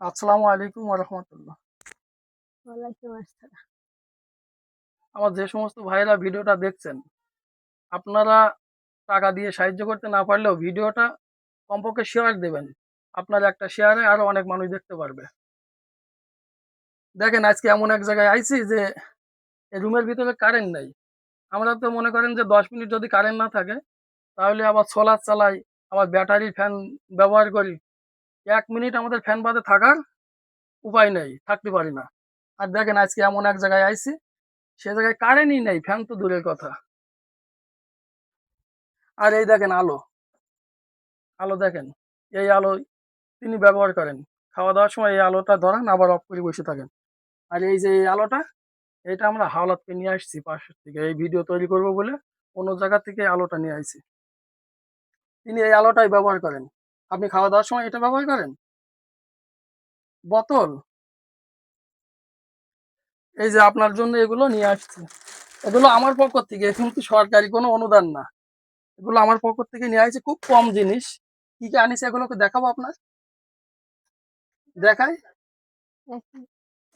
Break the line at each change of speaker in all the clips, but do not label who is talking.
আসসালামু আলাইকুম রহমতুল্লাহ আমার যে সমস্ত ভাইরা ভিডিওটা দেখছেন আপনারা টাকা দিয়ে সাহায্য করতে না পারলেও ভিডিওটা কমপক্ষে শেয়ার দেবেন। আপনার একটা শেয়ারে আরও অনেক মানুষ দেখতে পারবে। দেখেন আজকে এমন এক জায়গায় আইছি যে রুমের ভিতরে কারেন্ট নেই। আমরা তো মনে করেন যে দশ মিনিট যদি কারেন্ট না থাকে তাহলে আবার সোলার চালাই আবার ব্যাটারি ফ্যান ব্যবহার করি। এক মিনিট আমাদের ফ্যান বাদে থাকার উপায় নেই, থাকতে পারি না। আর দেখেন আজকে এমন এক জায়গায় আইছি, সে জায়গায় কারেন্টই নেই ফ্যান তো দূরের কথা। আর এই দেখেন আলো। আলো দেখেন, এই আলো তিনি ব্যবহার করেন। খাওয়া দাওয়ার সময় এই আলোটা ধরান, আবার অফ করে বসে থাকেন। আর এই যে এই আলোটা, এটা আমরা হাওলাতকে নিয়ে আসছি পাশের থেকে। এই ভিডিও তৈরি করব বলে অন্য জায়গা থেকে আলোটা নিয়ে আসছি তিনি এই আলোটাই ব্যবহার করেন। আপনি খাওয়া দাওয়ার সময় এটা ব্যবহার করেন? বোতল? এই যে আপনার জন্য এগুলো নিয়ে আসছি। এগুলো আমার পক্ষ থেকে কিন্তু সরকারি, কোনো অনুদান না। এগুলো আমার পক্ষ থেকে নিয়ে আসছে, খুব কম জিনিস। কি কি আনিস এগুলোকে দেখাবো আপনার? দেখাই।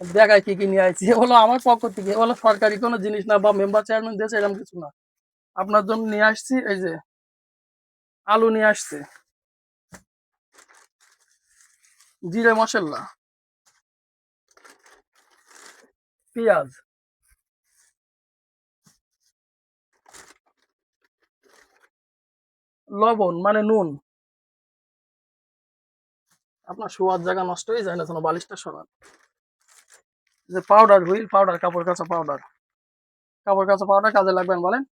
দেখায় কি কি নিয়ে আসছি। এগুলো আমার পক্ষ থেকে, এগুলো সরকারি কোনো জিনিস না বা মেম্বার চেয়ারম্যান দিয়েছে এরকম কিছু না। আপনার জন্য নিয়ে আসছি, এই যে আলু নিয়ে আসছে। জিরে মশলা পেঁয়াজ। লবণ মানে নুন। আপনার শোয়ার জায়গা নষ্ট হয়ে যায় না কোনো বালিশটা সরান। যে পাউডার হুইল পাউডার কাপড় কাঁচা পাউডার কাপড় কাঁচা পাউডার কাজে লাগবেন বলেন।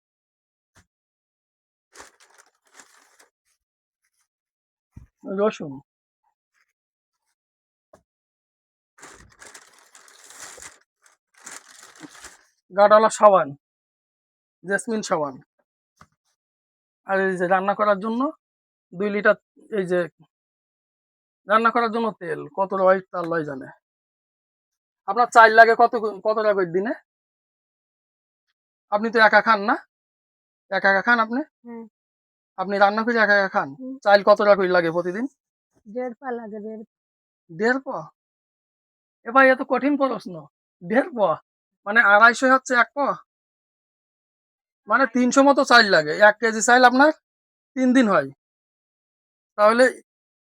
রসুন। গাডালা সাবান জেসমিন সাবান। আর এই যে রান্না করার জন্য দুই লিটার এই যে রান্না করার জন্য তেল কত রয় তার লয় জানে। আপনার চাল লাগে কত কত করে দিনে? আপনি তো একা খান না? একা একা খান আপনি। আপনি রান্না করে একা একা খান। চাল কত টাকা লাগে প্রতিদিন?
দেড় পা লাগে দেড়
প? এ ভাই এত কঠিন প্রশ্ন। দেড় প? মানে আড়াইশো হচ্ছে এক প। মানে তিনশো মতো চাইল লাগে। এক কেজি চাইল আপনার তিন দিন হয়। তাহলে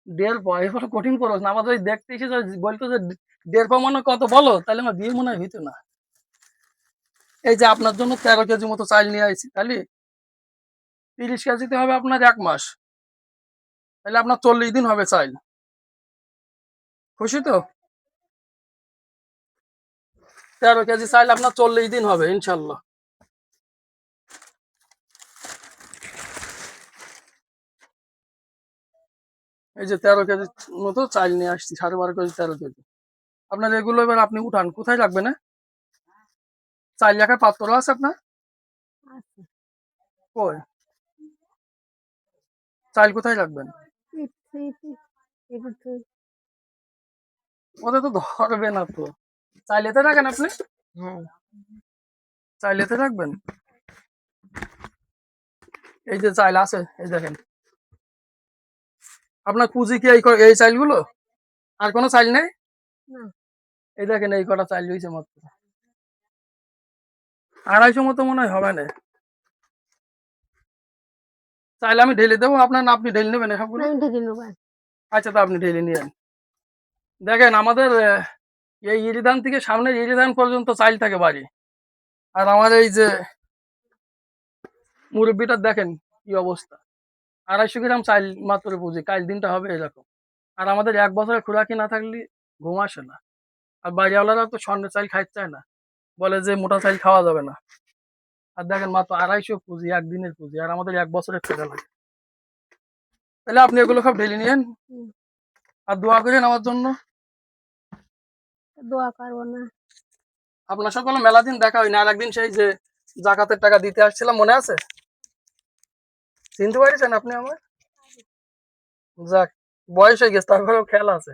দেড় প এবার কঠিন প্রশ্ন। আমাদের ওই দেখতে এসে বলতো যে দেড় প মানে কত বলো? তাহলে আমার বিয়ে মনে হয় না। এই যে আপনার জন্য তেরো কেজি মতো চাইল নিয়ে আসছি তাহলে তিরিশ কেজিতে হবে আপনার এক মাস। তাহলে আপনার চল্লিশ দিন হবে চাইল খুশি তো? তেরো কেজি চাইলে আপনার চল্লিশ দিন হবে ইনশাল্লাহ। এই যে তেরো কেজি মতো চাল নিয়ে আসছি সাড়ে বারো কেজি তেরো কেজি। আপনার এগুলো এবার আপনি উঠান কোথায় রাখবেন না? চাল রাখার পাত্র আছে আপনার? কই? চাল কোথায় রাখবেন? ওটা তো ধরবে না তো। চাইলেতে রাখেন আপনি?
হ্যাঁ।
চাইলেতে রাখবেন এই যে চাইল আছে এই দেখেন। আপনার পুঁজি কি এই এই চাইলগুলো? আর কোনো চাইল নেই? এই দেখেন এই কটা চাইল রয়েছে মাত্র। আড়াইশো মতো মনে হয় হবে না। চাইলে আমি ঢেলে দেবো আপনার আপনি ঢেলে নেবেন সবগুলো
নাইন থেকে নেবেন
আচ্ছা তো আপনি ঢেলে নিয়েন। দেখেন আমাদের এই ইরিধান থেকে সামনের ইরিধান পর্যন্ত চাইল থাকে বাড়ি। আর আমার এই যে মুরব্বিটার দেখেন কি অবস্থা। আড়াইশো গ্রাম চাইল মাত্র পুঁজি কাল দিনটা হবে এরকম। আর আমাদের এক বছরের খোরাকি না থাকলে ঘুম আসে না। আর বাড়িওয়ালারা তো স্বর্ণের চাইল খাইতে চায় না। বলে যে মোটা চাইল খাওয়া যাবে না। আর দেখেন মাত্র আড়াইশো পুঁজি একদিনের পুঁজি, আর আমাদের এক বছরের খেতে লাগে। তাহলে আপনি এগুলো সব ঢেলে নিয়েন। আর দোয়া করেন আমার জন্য।
দোয়া করব না।
আপনার সকল মেলা দিন দেখা হয়নি, আর একদিন সেই যে জাকাতের টাকা দিতে আসছিলাম, মনে আছে? চিনতে পারছেন আপনি আমার? যাক, বয়স হয়ে গেছে, তারপরেও খেয়াল আছে।